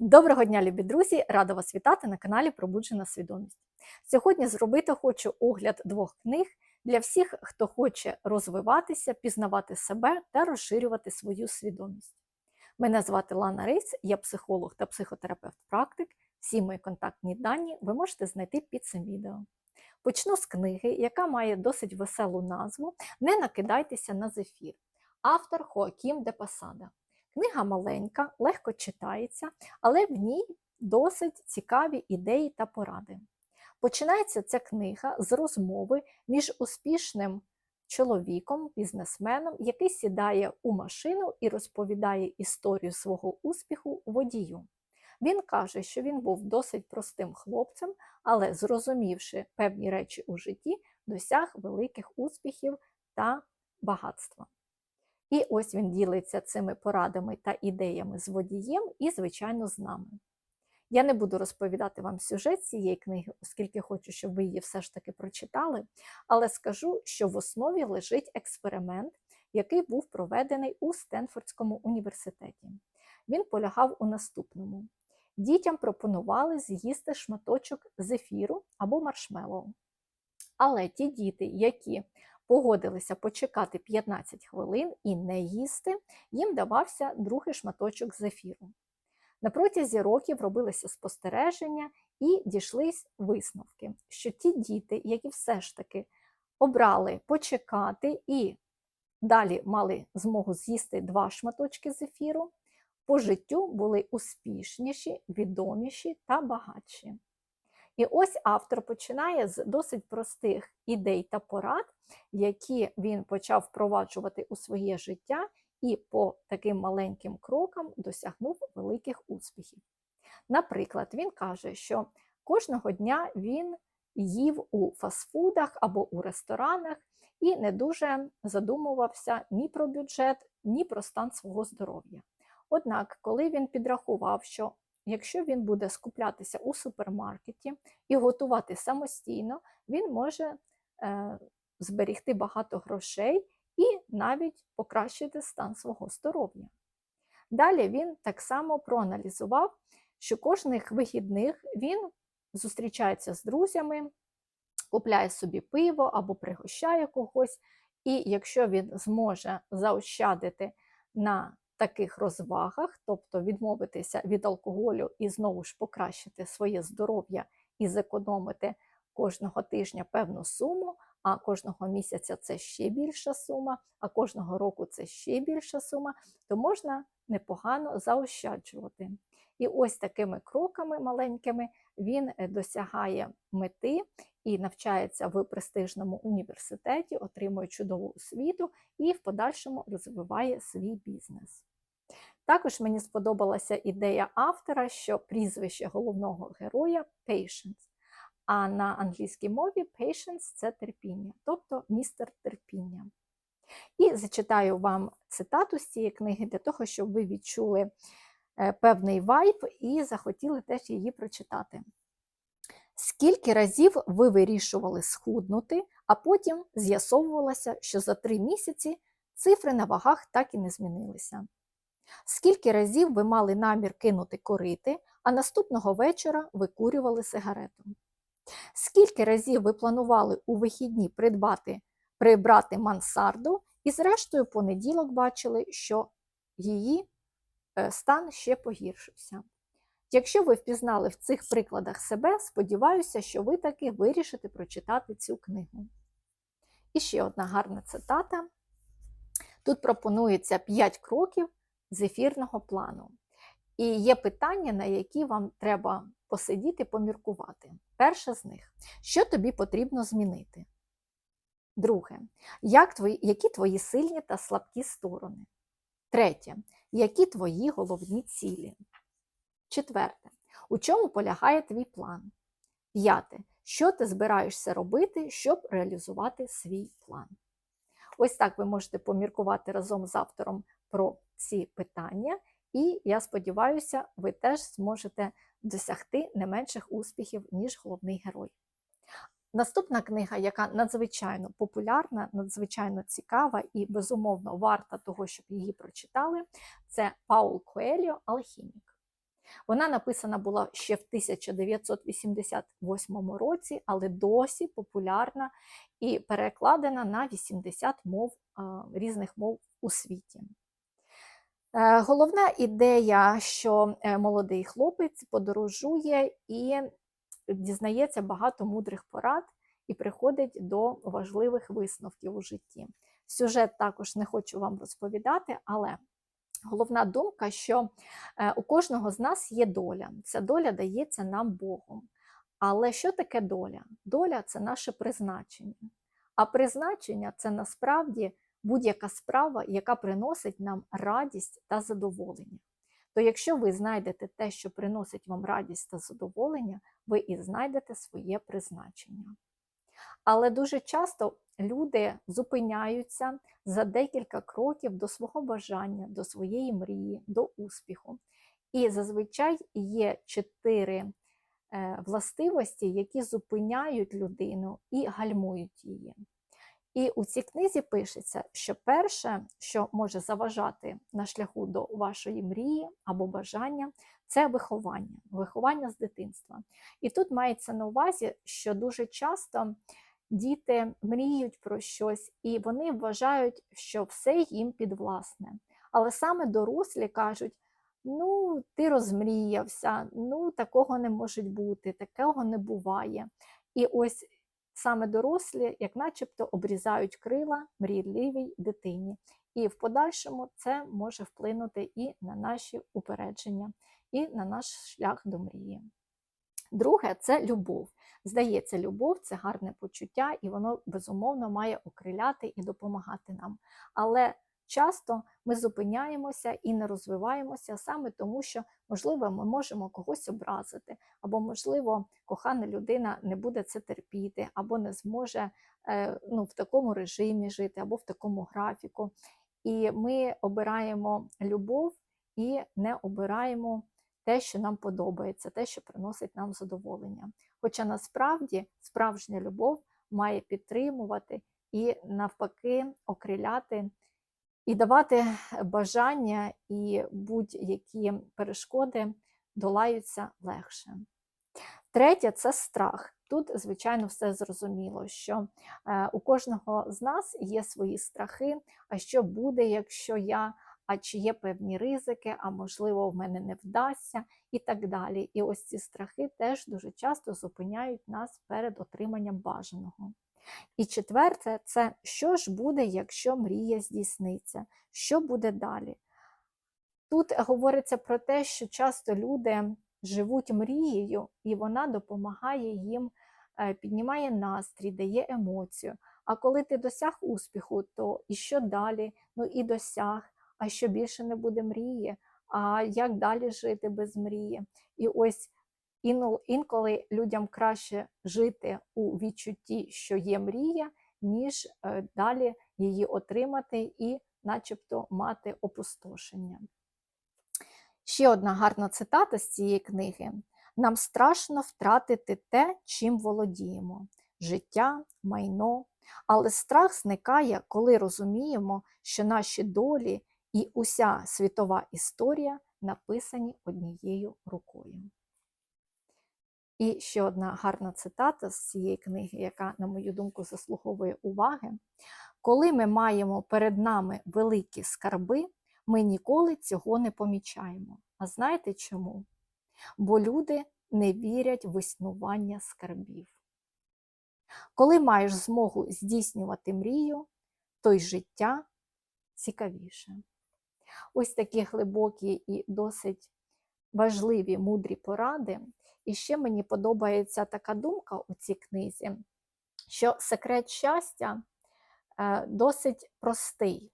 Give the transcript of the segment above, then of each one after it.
Доброго дня, любі друзі! Рада вас вітати на каналі Пробуджена Свідомість. Сьогодні зробити хочу огляд двох книг для всіх, хто хоче розвиватися, пізнавати себе та розширювати свою свідомість. Мене звати Лана Рейс, я психолог та психотерапевт-практик. Всі мої контактні дані ви можете знайти під цим відео. Почну з книги, яка має досить веселу назву Не накидайтеся на зефір. Автор Хоакім де Пасада. Книга маленька, легко читається, але в ній досить цікаві ідеї та поради. Починається ця книга з розмови між успішним чоловіком, бізнесменом, який сідає у машину і розповідає історію свого успіху водію. Він каже, що він був досить простим хлопцем, але, зрозумівши певні речі у житті, досяг великих успіхів та багатства. І ось він ділиться цими порадами та ідеями з водієм і, звичайно, з нами. Я не буду розповідати вам сюжет цієї книги, оскільки хочу, щоб ви її все ж таки прочитали, але скажу, що в основі лежить експеримент, який був проведений у Стенфордському університеті. Він полягав у наступному: дітям пропонували з'їсти шматочок зефіру або маршмеллоу. Але ті діти, які погодилися почекати 15 хвилин і не їсти, їм давався другий шматочок зефіру. На протязі років робилися спостереження і дійшлись висновки, що ті діти, які все ж таки обрали почекати і далі мали змогу з'їсти два шматочки зефіру, по життю були успішніші, відоміші та багатші. І ось автор починає з досить простих ідей та порад, які він почав впроваджувати у своє життя, і по таким маленьким крокам досягнув великих успіхів. Наприклад, він каже, що кожного дня він їв у фастфудах або у ресторанах і не дуже задумувався ні про бюджет, ні про стан свого здоров'я. Однак, коли він підрахував, що якщо він буде скуплятися у супермаркеті і готувати самостійно, він може е, зберігти багато грошей і навіть покращити стан свого здоров'я. Далі він так само проаналізував, що кожних вихідних він зустрічається з друзями, купляє собі пиво або пригощає когось, і якщо він зможе заощадити на таких розвагах, тобто відмовитися від алкоголю і знову ж покращити своє здоров'я і зекономити кожного тижня певну суму, а кожного місяця це ще більша сума, а кожного року це ще більша сума, то можна непогано заощаджувати. І ось такими кроками маленькими він е, досягає мети і навчається в престижному університеті, отримує чудову освіту і в подальшому розвиває свій бізнес. Також мені сподобалася ідея автора, що прізвище головного героя Patience, а на англійській мові patience – це терпіння, тобто містер терпіння. І зачитаю вам цитату з цієї книги для того, щоб ви відчули е, певний вайб і захотіли теж її прочитати. Скільки разів ви вирішували схуднути, а потім з'ясовувалося, що за три місяці цифри на вагах так і не змінилися. Скільки разів ви мали намір кинути корити, а наступного вечора викурювали сигарету? Скільки разів ви планували у вихідні придбати, прибрати мансарду, і, зрештою, понеділок бачили, що її е, стан ще погіршився. Якщо ви впізнали в цих прикладах себе, сподіваюся, що ви таки вирішите прочитати цю книгу. І ще одна гарна цитата. Тут пропонується 5 кроків з ефірного плану. І є питання, на які вам треба посидіти, поміркувати. Перше з них що тобі потрібно змінити? Друге, як твої, які твої сильні та слабкі сторони? Третє, які твої головні цілі? Четверте, у чому полягає твій план? П'яте, що ти збираєшся робити, щоб реалізувати свій план? Ось так ви можете поміркувати разом з автором про ці питання, і я сподіваюся, ви теж зможете досягти не менших успіхів, ніж головний герой. Наступна книга, яка надзвичайно популярна, надзвичайно цікава і, безумовно, варта того, щоб її прочитали, це Паул Коельо Алхімік. Вона написана була ще в 1988 році, але досі популярна і перекладена на 80 мов різних мов у світі. Е, Головна ідея, що е, молодий хлопець подорожує і дізнається багато мудрих порад і приходить до важливих висновків у житті. Сюжет також не хочу вам розповідати, але головна думка, що е, у кожного з нас є доля. Ця доля дається нам Богом. Але що таке доля? Доля це наше призначення. А призначення це насправді будь-яка справа, яка приносить нам радість та задоволення. То якщо ви знайдете те, що приносить вам радість та задоволення, ви і знайдете своє призначення. Але дуже часто люди зупиняються за декілька кроків до свого бажання, до своєї мрії, до успіху. І зазвичай є чотири е, властивості, які зупиняють людину і гальмують її. І у цій книзі пишеться, що перше, що може заважати на шляху до вашої мрії або бажання, це виховання, виховання з дитинства. І тут мається на увазі, що дуже часто діти мріють про щось, і вони вважають, що все їм підвласне. Але саме дорослі кажуть: ну, ти розмріявся, ну такого не може бути, такого не буває. І ось саме дорослі, як начебто, обрізають крила мрійливій дитині. І в подальшому це може вплинути і на наші упередження, і на наш шлях до мрії. Друге це любов. Здається, любов це гарне почуття, і воно безумовно має окриляти і допомагати нам. Але часто ми зупиняємося і не розвиваємося саме тому, що, можливо, ми можемо когось образити, або, можливо, кохана людина не буде це терпіти, або не зможе е, ну, в такому режимі жити, або в такому графіку. І ми обираємо любов і не обираємо те, що нам подобається, те, що приносить нам задоволення. Хоча насправді справжня любов має підтримувати і навпаки окриляти і давати бажання, і будь-які перешкоди долаються легше. Третє це страх. Тут, звичайно, все зрозуміло, що е, у кожного з нас є свої страхи. А що буде, якщо я, а чи є певні ризики, а можливо, в мене не вдасться, і так далі. І ось ці страхи теж дуже часто зупиняють нас перед отриманням бажаного. І четверте, це що ж буде, якщо мрія здійсниться, що буде далі? Тут говориться про те, що часто люди живуть мрією, і вона допомагає їм, е, піднімає настрій, дає емоцію. А коли ти досяг успіху, то і що далі? Ну і досяг, а що більше не буде мрії, а як далі жити без мрії? І ось інколи людям краще жити у відчутті, що є мрія, ніж е, далі її отримати і, начебто, мати опустошення. Ще одна гарна цитата з цієї книги: нам страшно втратити те, чим володіємо життя, майно. Але страх зникає, коли розуміємо, що наші долі і уся світова історія написані однією рукою. І ще одна гарна цитата з цієї книги, яка, на мою думку, заслуговує уваги. Коли ми маємо перед нами великі скарби, ми ніколи цього не помічаємо. А знаєте чому? Бо люди не вірять в існування скарбів. Коли маєш змогу здійснювати мрію, то й життя цікавіше. Ось такі глибокі і досить важливі мудрі поради. І ще мені подобається така думка у цій книзі, що секрет щастя е, досить простий,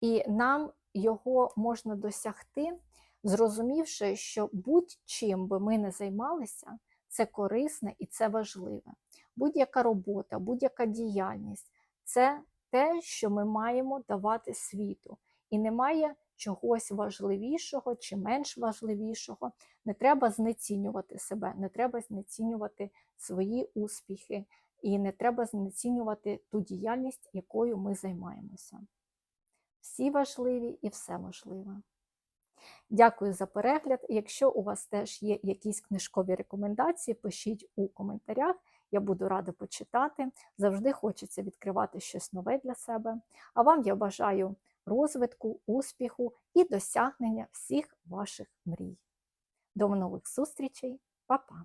і нам його можна досягти, зрозумівши, що будь-чим би ми не займалися, це корисне і це важливе. Будь-яка робота, будь-яка діяльність це те, що ми маємо давати світу і немає чогось важливішого чи менш важливішого. Не треба знецінювати себе, не треба знецінювати свої успіхи, і не треба знецінювати ту діяльність, якою ми займаємося. Всі важливі і все можливе. Дякую за перегляд. Якщо у вас теж є якісь книжкові рекомендації, пишіть у коментарях. Я буду рада почитати. Завжди хочеться відкривати щось нове для себе. А вам я бажаю розвитку, успіху і досягнення всіх ваших мрій. До нових зустрічей, Па-па!